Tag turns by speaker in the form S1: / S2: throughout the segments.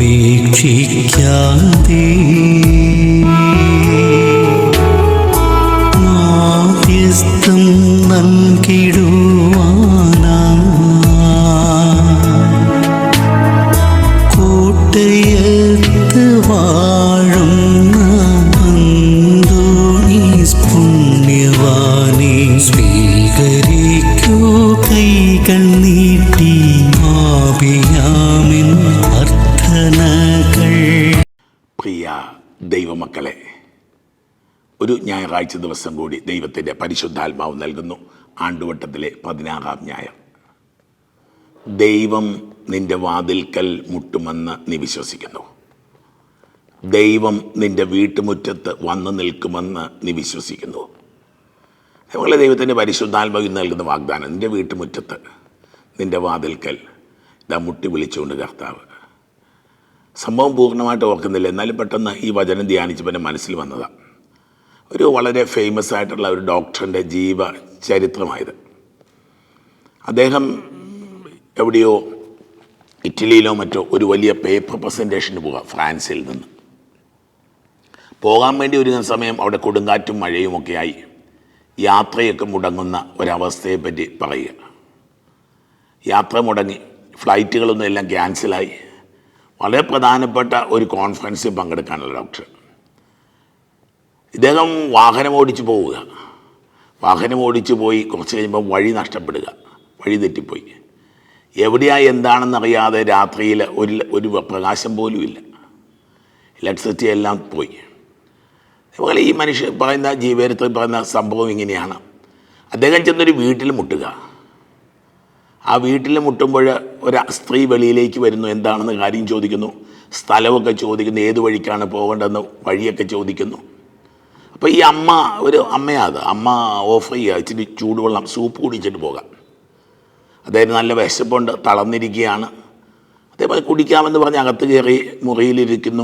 S1: ഉപേക്ഷിച്ചാലുപേക്ഷിക്കാതെ
S2: ഒരു ഞായറാഴ്ച ദിവസം കൂടി ദൈവത്തിന്റെ പരിശുദ്ധാത്മാവ് നൽകുന്നു. ആണ്ടുവട്ടത്തിലെ പതിനാറാം ഞായർ. ദൈവം നിന്റെ വാതിൽക്കൽ മുട്ടുമെന്ന് നീ വിശ്വസിക്കുന്നു. ദൈവം നിന്റെ വീട്ടുമുറ്റത്ത് വന്നു നിൽക്കുമെന്ന് നീ വിശ്വസിക്കുന്നു. അതുപോലെ ദൈവത്തിന്റെ പരിശുദ്ധാത്മാവ് നൽകുന്ന വാഗ്ദാനം നിന്റെ വീട്ടുമുറ്റത്ത് നിന്റെ വാതിൽക്കൽ ഇതാ മുട്ടി വിളിച്ചുകൊണ്ട് കർത്താവ്. സംഭവം പൂർണമായിട്ട് ഓർക്കുന്നില്ല. എന്നാലും പെട്ടെന്ന് ഈ വചനം ധ്യാനിച്ചപ്പോൾ എന്റെ മനസ്സിൽ വന്നതാണ് ഒരു വളരെ ഫേമസ് ആയിട്ടുള്ള ഒരു ഡോക്ടറിന്റെ ജീവ ചരിത്രമായത്. അദ്ദേഹം എവിടെയോ ഇറ്റലിയിലോ മറ്റോ ഒരു വലിയ പേപ്പർ പ്രസന്റേഷന് പോകാം ഫ്രാൻസിൽ നിന്ന്. പോകാൻ വേണ്ടി ഒരുങ്ങുന്ന സമയം അവിടെ കൊടുങ്കാറ്റും മഴയുമൊക്കെ ആയി. യാത്രയൊക്കെ മുടങ്ങുന്ന ഒരവസ്ഥയെപ്പറ്റി പറയുക. യാത്ര മുടങ്ങി ഫ്ലൈറ്റുകളൊന്നും എല്ലാം ക്യാൻസലായി വളരെ പ്രധാനപ്പെട്ട ഒരു കോൺഫറൻസിൽ പങ്കെടുക്കാനുള്ള ഡോക്ടർ ഇദ്ദേഹം വാഹനം ഓടിച്ചു പോവുക. വാഹനം ഓടിച്ചു പോയി കുറച്ച് കഴിയുമ്പോൾ വഴി നഷ്ടപ്പെടുക. വഴി തെറ്റിപ്പോയി. എവിടെയായി എന്താണെന്നറിയാതെ രാത്രിയിൽ ഒരു ഒരു പ്രകാശം പോലും ഇല്ല. ഇലക്ട്രിസിറ്റി എല്ലാം പോയി. അതുപോലെ ഈ മനുഷ്യൻ പറയുന്ന ജീവചരിത്രത്തിൽ പറയുന്ന സംഭവം ഇങ്ങനെയാണ്. അദ്ദേഹം ചെന്നൊരു വീട്ടിൽ മുട്ടുക. ആ വീട്ടിൽ മുട്ടുമ്പോൾ ഒരു സ്ത്രീ വെളിയിലേക്ക് വരുന്നു. എന്താണെന്ന് കാര്യം ചോദിക്കുന്നു. സ്ഥലമൊക്കെ ചോദിക്കുന്നു. ഏത് വഴിക്കാണ് പോകേണ്ടതെന്ന് വഴിയൊക്കെ ചോദിക്കുന്നു. അപ്പോൾ ഈ അമ്മ ഒരു അമ്മയാത്. അമ്മ ഓഫ് ചെയ്യുക ഇച്ചിരി ചൂടുവെള്ളം സൂപ്പ് കുടിച്ചിട്ട് പോകാം. അദ്ദേഹം നല്ല വിശപ്പുണ്ട് തളർന്നിരിക്കുകയാണ്. അതേപോലെ കുടിക്കാമെന്ന് പറഞ്ഞ് അകത്ത് കയറി മുറിയിലിരിക്കുന്നു.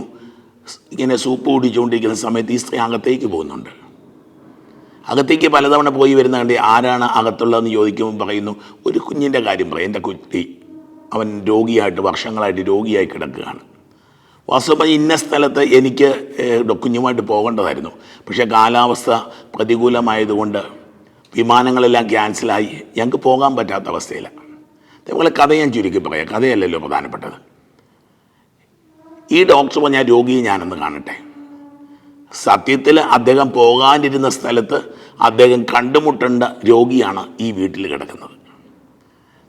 S2: ഇങ്ങനെ സൂപ്പ് കുടിച്ചുകൊണ്ടിരിക്കുന്ന സമയത്ത് ഈ സ്ത്രീ അകത്തേക്ക് പോകുന്നുണ്ട്. അകത്തേക്ക് പലതവണ പോയി വരുന്ന കണ്ടി ആരാണ് അകത്തുള്ളതെന്ന് ചോദിക്കുമ്പോൾ പറയുന്നു ഒരു കുഞ്ഞിന്റെ കാര്യം പറയും. എന്റെ കുട്ടി അവൻ രോഗിയായിട്ട് വർഷങ്ങളായിട്ട് രോഗിയായി കിടക്കുകയാണ്. വാസ്തവമായി ഇന്ന സ്ഥലത്ത് എനിക്ക് കുഞ്ഞുമായിട്ട് പോകേണ്ടതായിരുന്നു. പക്ഷേ കാലാവസ്ഥ പ്രതികൂലമായതുകൊണ്ട് വിമാനങ്ങളെല്ലാം ക്യാൻസലായി. ഞങ്ങൾക്ക് പോകാൻ പറ്റാത്ത അവസ്ഥയിലാണ് അതേപോലെ കഥ ഞാൻ ചുരുക്കി പറയാം. കഥയല്ലല്ലോ പ്രധാനപ്പെട്ടത്. ഈ ഡോക്ടർ പറഞ്ഞ രോഗിയെ ഞാനൊന്ന് കാണട്ടെ. സത്യത്തിൽ അദ്ദേഹം പോകാനിരുന്ന സ്ഥലത്ത് അദ്ദേഹം കണ്ടുമുട്ടേണ്ട രോഗിയാണ് ഈ വീട്ടിൽ കിടക്കുന്നത്.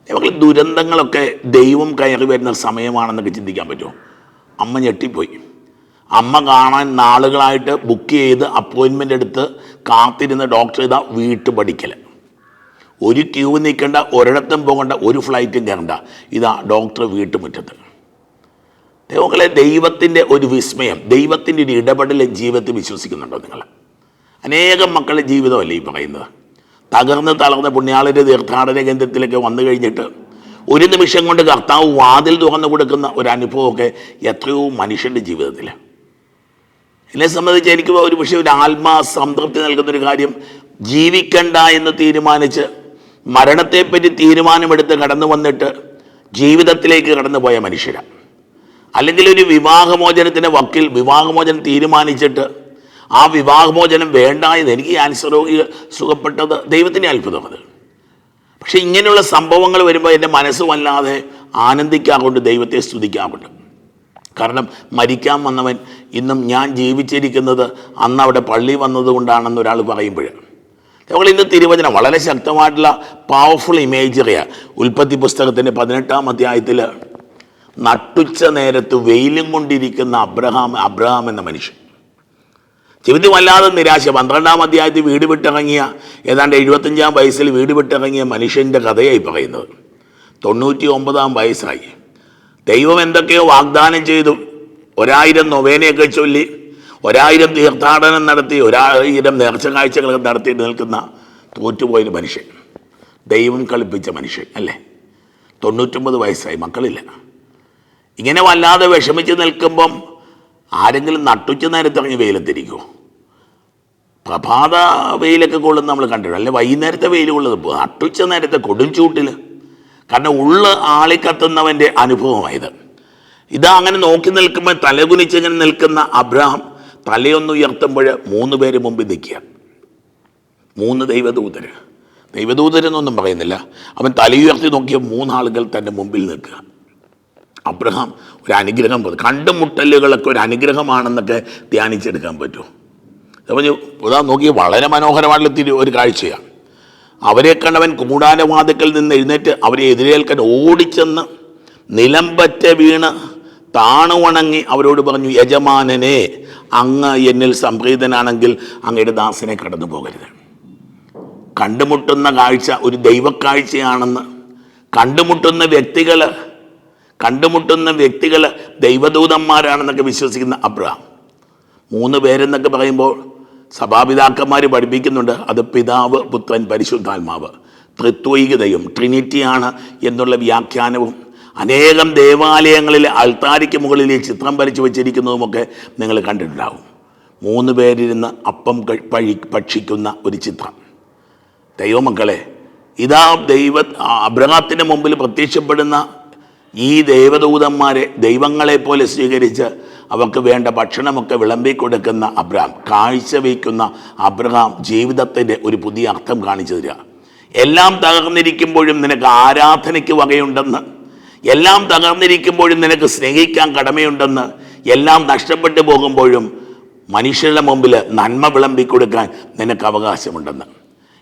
S2: നമുക്ക് ദുരന്തങ്ങളൊക്കെ ദൈവം കയറി വരുന്ന സമയമാണെന്നൊക്കെ ചിന്തിക്കാൻ പറ്റുമോ? അമ്മ ഞെട്ടിപ്പോയി. അമ്മ കാണാൻ നാളുകളായിട്ട് ബുക്ക് ചെയ്ത് അപ്പോയിൻമെന്റ് എടുത്ത് കാത്തിരുന്ന ഡോക്ടർ ഇതാ വീട്ടു പഠിക്കൽ ഒരു ക്യൂ നിൽക്കേണ്ട ഒരിടത്തും പോകേണ്ട ഒരു ഫ്ലൈറ്റും കയറണ്ട. ഇതാ ഡോക്ടർ വീട്ടുമുറ്റത്ത് ദൈവങ്ങളെ ദൈവത്തിന്റെ ഒരു വിസ്മയം ദൈവത്തിന്റെ ഒരു ഇടപെടൽ ജീവിതത്തിൽ വിശ്വസിക്കുന്നുണ്ടോ നിങ്ങൾ അനേകം മക്കളുടെ ജീവിതമല്ലേ ഈ പറയുന്നത്? തകർന്ന് തളർന്ന പുണ്യാളിന്റെ തീർത്ഥാടന കേന്ദ്രത്തിലൊക്കെ വന്നു കഴിഞ്ഞിട്ട് ഒരു നിമിഷം കൊണ്ട് കർത്താവ് വാതിൽ തുറന്നു കൊടുക്കുന്ന ഒരു അനുഭവമൊക്കെ എത്രയോ മനുഷ്യന്റെ ജീവിതത്തിൽ എന്നെ സംബന്ധിച്ച് എനിക്ക് ഒരു പക്ഷേ ഒരു ആത്മാ സംതൃപ്തി നൽകുന്ന ഒരു കാര്യം ജീവിക്കണ്ട എന്ന് തീരുമാനിച്ച് മരണത്തെപ്പറ്റി തീരുമാനമെടുത്ത് കടന്നു വന്നിട്ട് ജീവിതത്തിലേക്ക് കടന്നു പോയ മനുഷ്യരാണ് അല്ലെങ്കിൽ ഒരു വിവാഹമോചനത്തിന്റെ വക്കിൽ വിവാഹമോചനം തീരുമാനിച്ചിട്ട് ആ വിവാഹമോചനം വേണ്ട എന്ന് എനിക്ക് ക്യാൻസർ രോഗി സുഖപ്പെട്ടത് ദൈവത്തിന്റെ അത്ഭുതം അത്. പക്ഷെ ഇങ്ങനെയുള്ള സംഭവങ്ങൾ വരുമ്പോൾ എന്റെ മനസ്സ് വല്ലാതെ ആനന്ദിക്കാറുണ്ട് ദൈവത്തെ സ്തുതിക്കാറുണ്ട് കാരണം മരിക്കാൻ വന്നവൻ ഇന്നും ഞാൻ ജീവിച്ചിരിക്കുന്നത് അന്ന് അവിടെ പള്ളി വന്നതുകൊണ്ടാണെന്ന് ഒരാൾ പറയുമ്പോൾ നമ്മൾ ഇന്ന് തിരുവചനം വളരെ ശക്തമായിട്ടുള്ള പവർഫുൾ ഇമേജറിയാണ് ഉൽപ്പത്തി പുസ്തകത്തിന്റെ പതിനെട്ടാം അധ്യായത്തിൽ നട്ടുച്ച നേരത്ത് വെയിലും കൊണ്ടിരിക്കുന്ന അബ്രഹാം അബ്രഹാം എന്ന മനുഷ്യൻ. ജീവിതത്തിൽ വല്ലാതെ നിരാശ. പന്ത്രണ്ടാം അധ്യായത്തിൽ വീട് വിട്ടിറങ്ങിയ ഏതാണ്ട് എഴുപത്തഞ്ചാം വയസ്സിൽ വീട് വിട്ടിറങ്ങിയ മനുഷ്യന്റെ കഥയായി പറയുന്നത്. തൊണ്ണൂറ്റി ഒമ്പതാം വയസ്സായി. ദൈവം എന്തൊക്കെയോ വാഗ്ദാനം ചെയ്തു. ഒരായിരം നൊവേനയൊക്കെ ചൊല്ലി ഒരായിരം തീർത്ഥാടനം നടത്തി ഒരായിരം നേർച്ച കാഴ്ചകളൊക്കെ നടത്തി നിൽക്കുന്ന തോറ്റുപോയൊരു മനുഷ്യൻ. ദൈവം കളിപ്പിച്ച മനുഷ്യൻ അല്ലേ? തൊണ്ണൂറ്റൊമ്പത് വയസ്സായി മക്കളില്ല. ഇങ്ങനെ വല്ലാതെ വിഷമിച്ച് നിൽക്കുമ്പം ആരെങ്കിലും നട്ടുച്ച നേരത്തിറങ്ങി വെയിലത്തിരിക്കുമോ പ്രഭാത വെയിലൊക്കെ കൊള്ളുന്ന നമ്മൾ കണ്ടിട്ടുണ്ട്. അല്ലെ വൈകുന്നേരത്തെ വെയിൽ കൊള്ളുന്നത് അട്ടുച്ച നേരത്തെ കൊടും ചൂട്ടിൽ കാരണം ഉള്ള ആളിക്കത്തുന്നവന്റെ അനുഭവമായത്. ഇതാ അങ്ങനെ നോക്കി നിൽക്കുമ്പോൾ തലകുനിച്ചിങ്ങനെ നിൽക്കുന്ന അബ്രഹാം തലയൊന്ന് ഉയർത്തുമ്പോൾ മൂന്ന് പേര് മുമ്പിൽ നിൽക്കുക. മൂന്ന് ദൈവദൂതര്. ദൈവദൂതരെന്നൊന്നും പറയുന്നില്ല. അവൻ തലയുയർത്തി നോക്കിയ മൂന്നാളുകൾ തന്റെ മുമ്പിൽ നിൽക്കുക. അബ്രഹാം ഒരു അനുഗ്രഹം കണ്ടുമുട്ടലുകളൊക്കെ ഒരു അനുഗ്രഹമാണെന്നൊക്കെ ധ്യാനിച്ചെടുക്കാൻ പറ്റും അപ്പം ഇതാ നോക്കി വളരെ മനോഹരമായിട്ടുള്ള ഒരു കാഴ്ചയാണ്. അവരെ കണ്ടവൻ കൂടാരവാതിക്കൽ നിന്ന് എഴുന്നേറ്റ് അവരെ എതിരേൽക്കാൻ ഓടിച്ചെന്ന് നിലമ്പറ്റ വീണ് താണുവണങ്ങി അവരോട് പറഞ്ഞു യജമാനനെ അങ്ങ് എന്നിൽ സംപ്രീതനാണെങ്കിൽ അങ്ങയുടെ ദാസനെ കടന്നു പോകരുത്. കണ്ടുമുട്ടുന്ന കാഴ്ച ഒരു ദൈവക്കാഴ്ചയാണെന്ന് കണ്ടുമുട്ടുന്ന വ്യക്തികൾ കണ്ടുമുട്ടുന്ന വ്യക്തികൾ ദൈവദൂതന്മാരാണെന്നൊക്കെ വിശ്വസിക്കുന്ന അബ്രഹാം. മൂന്ന് പേരെന്നൊക്കെ പറയുമ്പോൾ സഭാപിതാക്കന്മാർ പഠിപ്പിക്കുന്നുണ്ട്. അത് പിതാവ് പുത്രൻ പരിശുദ്ധാത്മാവ്. ത്രിത്വൈകതയും ട്രിനിറ്റിയാണ് എന്നുള്ള വ്യാഖ്യാനവും അനേകം ദേവാലയങ്ങളിൽ അൾത്താരിക്ക് മുകളിൽ ചിത്രം വരച്ചു വെച്ചിരിക്കുന്നതുമൊക്കെ നിങ്ങൾ കണ്ടിട്ടുണ്ടാവും. മൂന്ന് പേരിരുന്ന് അപ്പം പഴി ഭക്ഷിക്കുന്ന ഒരു ചിത്രം. ദൈവമക്കളെ ഇതാ ദൈവ അബ്രഹാത്തിന്റെ മുമ്പിൽ പ്രത്യക്ഷപ്പെടുന്ന ഈ ദേവദൂതന്മാരെ ദൈവങ്ങളെ പോലെ സ്വീകരിച്ച് അവർക്ക് വേണ്ട ഭക്ഷണമൊക്കെ വിളമ്പി കൊടുക്കുന്ന അബ്രഹാം കാഴ്ച വയ്ക്കുന്ന അബ്രഹാം ജീവിതത്തിന്റെ ഒരു പുതിയ അർത്ഥം കാണിച്ചു തരിക. എല്ലാം തകർന്നിരിക്കുമ്പോഴും നിനക്ക് ആരാധനയ്ക്ക് വകയുണ്ടെന്ന് എല്ലാം തകർന്നിരിക്കുമ്പോഴും നിനക്ക് സ്നേഹിക്കാൻ കടമയുണ്ടെന്ന് എല്ലാം നഷ്ടപ്പെട്ടു പോകുമ്പോഴും മനുഷ്യരുടെ മുമ്പിൽ നന്മ വിളമ്പി കൊടുക്കാൻ നിനക്ക് അവകാശമുണ്ടെന്ന്.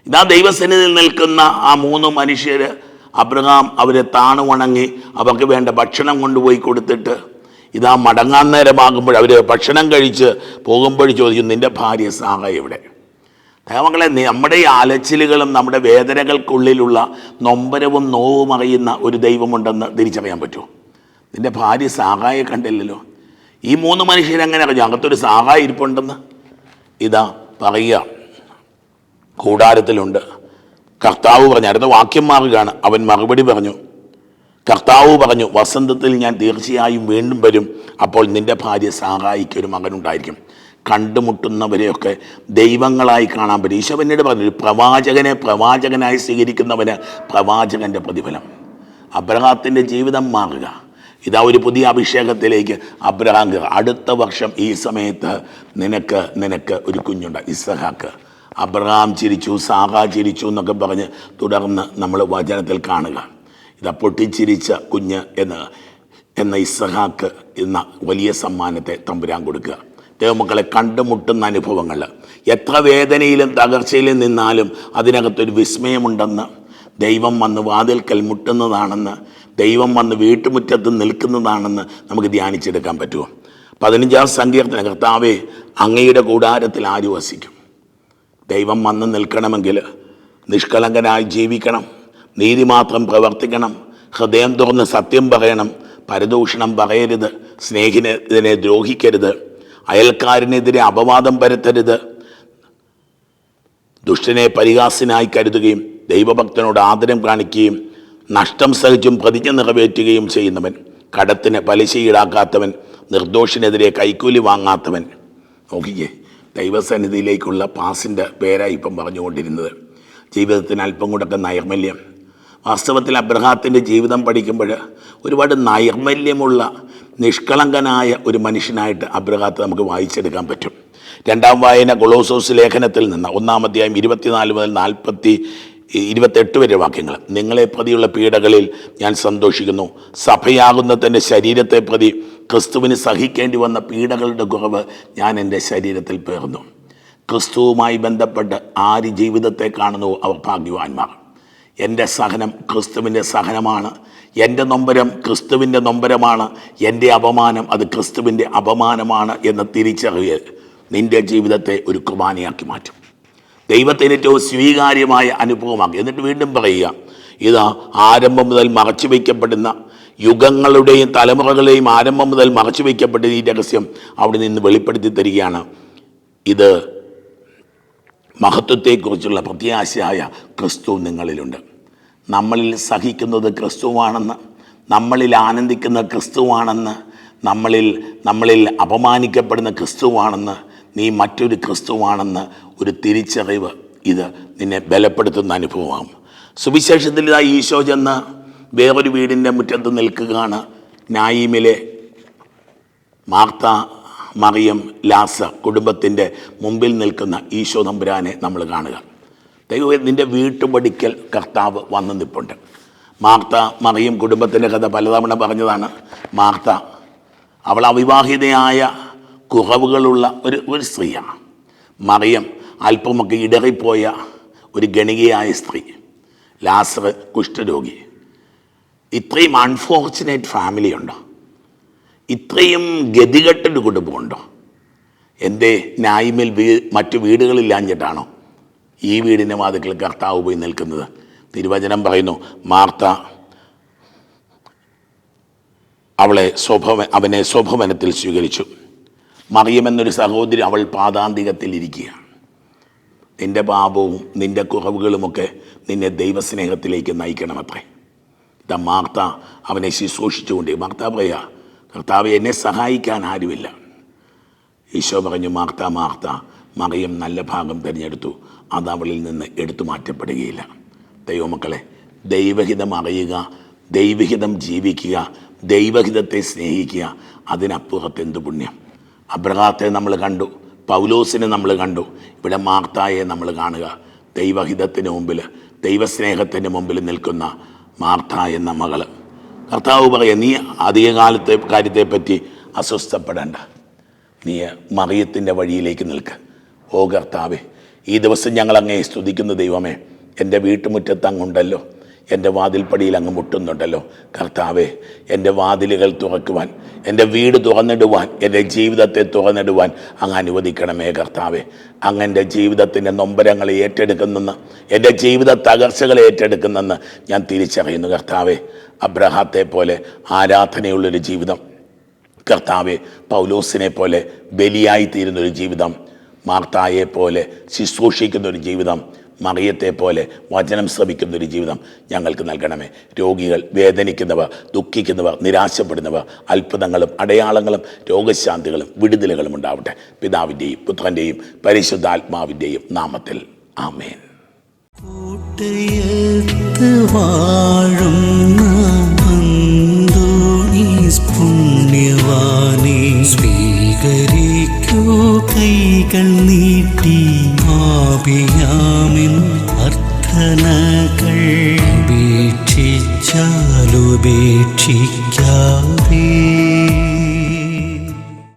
S2: ഇതാ ദൈവസന്നിധിയിൽ നിൽക്കുന്ന ആ മൂന്ന് മനുഷ്യർ അബ്രഹാം അവരെ താണു ഉണങ്ങി അവർക്ക് വേണ്ട ഭക്ഷണം കൊണ്ടുപോയി കൊടുത്തിട്ട് ഇതാ മടങ്ങാൻ നേരമാകുമ്പോൾ അവർ ഭക്ഷണം കഴിച്ച് പോകുമ്പോൾ ചോദിക്കും നിന്റെ ഭാര്യ സാഹ എവിടെ? മകളെ നമ്മുടെ ഈ അലച്ചിലുകളും നമ്മുടെ വേദനകൾക്കുള്ളിലുള്ള നൊമ്പരവും നോവും അറിയുന്ന ഒരു ദൈവമുണ്ടെന്ന് തിരിച്ചറിയാൻ പറ്റുമോ? നിന്റെ ഭാര്യ സാഹായെ കണ്ടില്ലല്ലോ. ഈ മൂന്ന് മനുഷ്യരെങ്ങനെ അറിഞ്ഞു? അകത്തൊരു സാഹായ ഇരിപ്പുണ്ടെന്ന്? ഇതാ പറയുക. കൂടാരത്തിലുണ്ട്. കർത്താവ് പറഞ്ഞു അടുത്ത വാക്യം മാറുകയാണ്. അവൻ മറുപടി പറഞ്ഞു കർത്താവ് പറഞ്ഞു വസന്തത്തിൽ ഞാൻ തീർച്ചയായും വീണ്ടും വരും. അപ്പോൾ നിന്റെ ഭാര്യ സാറായിക്ക് ഒരു മകനുണ്ടായിരിക്കും. കണ്ടുമുട്ടുന്നവരെയൊക്കെ ദൈവങ്ങളായി കാണാൻ പറ്റും. ഈശോ പിന്നീട് പറഞ്ഞു പ്രവാചകനെ പ്രവാചകനായി സ്വീകരിക്കുന്നവന് പ്രവാചകന്റെ പ്രതിഫലം. അബ്രഹാത്തിന്റെ ജീവിതം മാറുക. ഇതാ ഒരു പുതിയ അഭിഷേകത്തിലേക്ക് അബ്രഹാം അടുത്ത വർഷം ഈ സമയത്ത് നിനക്ക് നിനക്ക് ഒരു കുഞ്ഞുണ്ട് ഇസഹാക്ക്. അബ്രഹാം ചിരിച്ചു സാഹ ചിരിച്ചു എന്നൊക്കെ പറഞ്ഞ് തുടർന്ന് നമ്മൾ വചനത്തിൽ കാണുക. ഇതാ പൊട്ടിച്ചിരിച്ച കുഞ്ഞ് എന്ന് എന്ന ഇസഹാക്ക് എന്ന വലിയ സമ്മാനത്തെ തമ്പുരാൻ കൊടുക്കുക. ദൈവമക്കളെ കണ്ടുമുട്ടുന്ന അനുഭവങ്ങൾ. എത്ര വേദനയിലും തകർച്ചയിലും നിന്നാലും അതിനകത്തൊരു വിസ്മയമുണ്ടെന്ന് ദൈവം വന്ന് വാതിൽക്കൽ മുട്ടുന്നതാണെന്ന് ദൈവം വന്ന് വീട്ടുമുറ്റത്ത് നിൽക്കുന്നതാണെന്ന് നമുക്ക് ധ്യാനിച്ചെടുക്കാൻ പറ്റുമോ? പതിനഞ്ചാം സങ്കീർത്തന കർത്താവേ അങ്ങയുടെ കൂടാരത്തിൽ ആര് വസിക്കും? ദൈവം വന്ന് നിൽക്കണമെങ്കിൽ നിഷ്കളങ്കനായി ജീവിക്കണം. നീതി മാത്രം പ്രവർത്തിക്കണം. ഹൃദയം തുറന്ന് സത്യം പറയണം. പരദൂഷണം പറയരുത്. സ്നേഹിതനെ ദ്രോഹിക്കരുത്. അയൽക്കാരനെതിരെ അപവാദം പരത്തരുത്. ദുഷ്ടനെ പരിഹാസനായി കരുതുകയും ദൈവഭക്തനോട് ആദരം കാണിക്കുകയും നഷ്ടം സഹിച്ചും പ്രതിജ്ഞ നിറവേറ്റുകയും ചെയ്യുന്നവൻ കടത്തിന് പലിശ ഈടാക്കാത്തവൻ നിർദോഷിനെതിരെ കൈക്കൂലി വാങ്ങാത്തവൻ. നോക്കിക്കേ ദൈവസന്നിധിയിലേക്കുള്ള പാസിന്റെ പേരായി ഇപ്പം പറഞ്ഞുകൊണ്ടിരുന്നത്. ജീവിതത്തിന് അല്പം കൂടൊക്കെ നൈർമല്യം. വാസ്തവത്തിൽ അബ്രഹാത്തിന്റെ ജീവിതം പഠിക്കുമ്പോൾ ഒരുപാട് നൈർമല്യമുള്ള നിഷ്കളങ്കനായ ഒരു മനുഷ്യനായിട്ട് അബ്രഹാത്ത് നമുക്ക് വായിച്ചെടുക്കാൻ പറ്റും. രണ്ടാം വായന കൊളോസോസ് ലേഖനത്തിൽ നിന്ന് ഒന്നാം അധ്യായം ഇരുപത്തിനാല് മുതൽ നാൽപ്പത്തി ഇരുപത്തെട്ട് വരെ വാക്യങ്ങൾ. നിങ്ങളെ പ്രതിയുള്ള പീഡകളിൽ ഞാൻ സന്തോഷിക്കുന്നു. സഭയാകുന്ന തന്റെ ശരീരത്തെ പ്രതി ക്രിസ്തുവിന് സഹിക്കേണ്ടി വന്ന പീഡകളുടെ കുറവ് ഞാൻ എന്റെ ശരീരത്തിൽ പേർന്നു ക്രിസ്തുവുമായി ബന്ധപ്പെട്ട് ആര് ജീവിതത്തെ കാണുന്നു അവർ ഭാഗ്യവാന്മാർ. എന്റെ സഹനം ക്രിസ്തുവിന്റെ സഹനമാണ്. എന്റെ നൊമ്പരം ക്രിസ്തുവിന്റെ നൊമ്പരമാണ്. എന്റെ അപമാനം അത് ക്രിസ്തുവിന്റെ അപമാനമാണ് എന്ന് തിരിച്ചറിയൽ നിന്റെ ജീവിതത്തെ ഒരു കുർബാനയാക്കി മാറ്റും. ദൈവത്തിന് ഏറ്റവും സ്വീകാര്യമായ അനുഭവമാക്കി. എന്നിട്ട് വീണ്ടും പറയുക ഇത് ആരംഭം മുതൽ മറച്ചു വയ്ക്കപ്പെടുന്ന യുഗങ്ങളുടെയും തലമുറകളുടെയും ആരംഭം മുതൽ മറച്ചു വയ്ക്കപ്പെട്ട ഈ രഹസ്യം അവിടെ നിന്ന് വെളിപ്പെടുത്തി തരികയാണ്. ഇത് മഹത്വത്തെക്കുറിച്ചുള്ള പ്രത്യാശയായ ക്രിസ്തു നിങ്ങളിലുണ്ട്. നമ്മളിൽ സഹിക്കുന്നത് ക്രിസ്തുവാണെന്ന് നമ്മളിൽ ആനന്ദിക്കുന്ന ക്രിസ്തുവാണെന്ന് നമ്മളിൽ നമ്മളിൽ അപമാനിക്കപ്പെടുന്ന ക്രിസ്തുവാണെന്ന് നീ മറ്റൊരു ക്രിസ്തുവാണെന്ന് ഒരു തിരിച്ചറിവ് ഇത് നിന്നെ ബലപ്പെടുത്തുന്ന അനുഭവമാകും. സുവിശേഷത്തിൽ ഇതാ ഈശോ ചെന്ന് വേറൊരു വീടിന്റെ മുറ്റത്ത് നിൽക്കുകയാണ്. നായിമിലെ മാർത്ത മറിയം ലാസ കുടുംബത്തിന്റെ മുമ്പിൽ നിൽക്കുന്ന ഈശോ തമ്പുരാനെ നമ്മൾ കാണുക. ദൈവം നിന്റെ വീട്ടുപടിക്കൽ കർത്താവ് വന്നു നിൽപ്പുണ്ട് മാർത്ത മറിയം കുടുംബത്തിന്റെ കഥ പലതവണ പറഞ്ഞതാണ്. മാർത്ത അവൾ അവിവാഹിതയായ കുറവുകളുള്ള ഒരു ഒരു സ്ത്രീയാണ്. മറിയം അല്പമൊക്കെ ഇടറിപ്പോയ ഒരു ഗണികയായ സ്ത്രീ ലാസർ കുഷ്ഠരോഗി. ഇത്രയും അൺഫോർച്ചുനേറ്റ് ഫാമിലി ഉണ്ടോ? ഇത്രയും ഗതികെട്ടൊരു കുടുംബമുണ്ടോ എന്റെ നായ്മൽ വീ മറ്റു വീടുകളില്ലാഞ്ഞിട്ടാണോ ഈ വീടിന്റെ വാതിക്കൽ കർത്താവ് പോയി നിൽക്കുന്നത്? തിരുവചനം പറയുന്നു മാർത്ത അവളെ സ്വഭവ അവനെ സ്വഭവനത്തിൽ സ്വീകരിച്ചു. മറിയമെന്നൊരു സഹോദരി അവൾ പാതാന്തികത്തിൽ ഇരിക്കുകയാണ്. നിന്റെ പാപവും നിന്റെ കുറവുകളുമൊക്കെ നിന്നെ ദൈവസ്നേഹത്തിലേക്ക് നയിക്കണമത്രേ. ഇതാ മാർത്ത അവനെ ശുശ്രൂഷിച്ചുകൊണ്ടേ മാർത്ത പറയാ കർത്താവ് എന്നെ സഹായിക്കാൻ ആരുമില്ല. ഈശോ പറഞ്ഞു മാർത്ത മാർത്ത മറിയം നല്ല ഭാഗം തിരഞ്ഞെടുത്തു. അത് അവളിൽ നിന്ന് എടുത്തു മാറ്റപ്പെടുകയില്ല. ദൈവമക്കളെ ദൈവഹിതം അറിയുക ദൈവഹിതം ജീവിക്കുക ദൈവഹിതത്തെ സ്നേഹിക്കുക അതിനപ്പുറത്ത് എന്ത് പുണ്യം? അബ്രഹാത്തെ നമ്മൾ കണ്ടു പൗലോസിനെ നമ്മൾ കണ്ടു ഇവിടെ മാർത്തായെ നമ്മൾ കാണുക. ദൈവഹിതത്തിന് മുമ്പിൽ ദൈവസ്നേഹത്തിന് മുമ്പിൽ നിൽക്കുന്ന മാർത്ത എന്ന മകൾ. കർത്താവ് പറയാം നീ അധികകാലത്തെ കാര്യത്തെപ്പറ്റി അസ്വസ്ഥപ്പെടേണ്ട. നീ മറിയത്തിന്റെ വഴിയിലേക്ക് നിൽക്ക്. ഓ കർത്താവേ ഈ ദിവസം ഞങ്ങൾ സ്തുതിക്കുന്ന ദൈവമേ എന്റെ വീട്ടുമുറ്റത്ത് അങ്ങുണ്ടല്ലോ എന്റെ വാതിൽപ്പടിയിൽ അങ്ങ് മുട്ടുന്നുണ്ടല്ലോ. കർത്താവെ എന്റെ വാതിലുകൾ തുറക്കുവാൻ എന്റെ വീട് തുറന്നിടുവാൻ എന്റെ ജീവിതത്തെ തുറന്നിടുവാൻ അങ്ങ് അനുവദിക്കണമേ കർത്താവെ. അങ്ങ് എന്റെ ജീവിതത്തിന്റെ നൊമ്പരങ്ങളെ ഏറ്റെടുക്കുന്നെന്ന് എന്റെ ജീവിത തകർച്ചകളെ ഏറ്റെടുക്കുന്നെന്ന് ഞാൻ തിരിച്ചറിയുന്നു കർത്താവെ. അബ്രഹാത്തെ പോലെ ആരാധനയുള്ളൊരു ജീവിതം. കർത്താവെ പൗലോസിനെ പോലെ ബലിയായി തീരുന്നൊരു ജീവിതം. മാർത്തായെ പോലെ ശുശ്രൂഷിക്കുന്നൊരു ജീവിതം. മറിയത്തെ പോലെ വചനം ശ്രമിക്കുന്നൊരു ജീവിതം ഞങ്ങൾക്ക് നൽകണമേ. രോഗികൾ വേദനിക്കുന്നവർ ദുഃഖിക്കുന്നവർ നിരാശപ്പെടുന്നവർ അത്ഭുതങ്ങളും അടയാളങ്ങളും രോഗശാന്തികളും വിടുതലുകളും ഉണ്ടാവട്ടെ. പിതാവിന്റെയും പുത്രന്റെയും പരിശുദ്ധാത്മാവിന്റെയും നാമത്തിൽ. ആമേൻ.
S1: കോട്ടയത്ത് വാഴുന്ന സ്വീകരിക്കൂ കൈകൾ നീട്ടി ആപിയാമിൻ അർത്ഥനകൾ ഉപേക്ഷിച്ചാലുപേക്ഷിക്കാതെ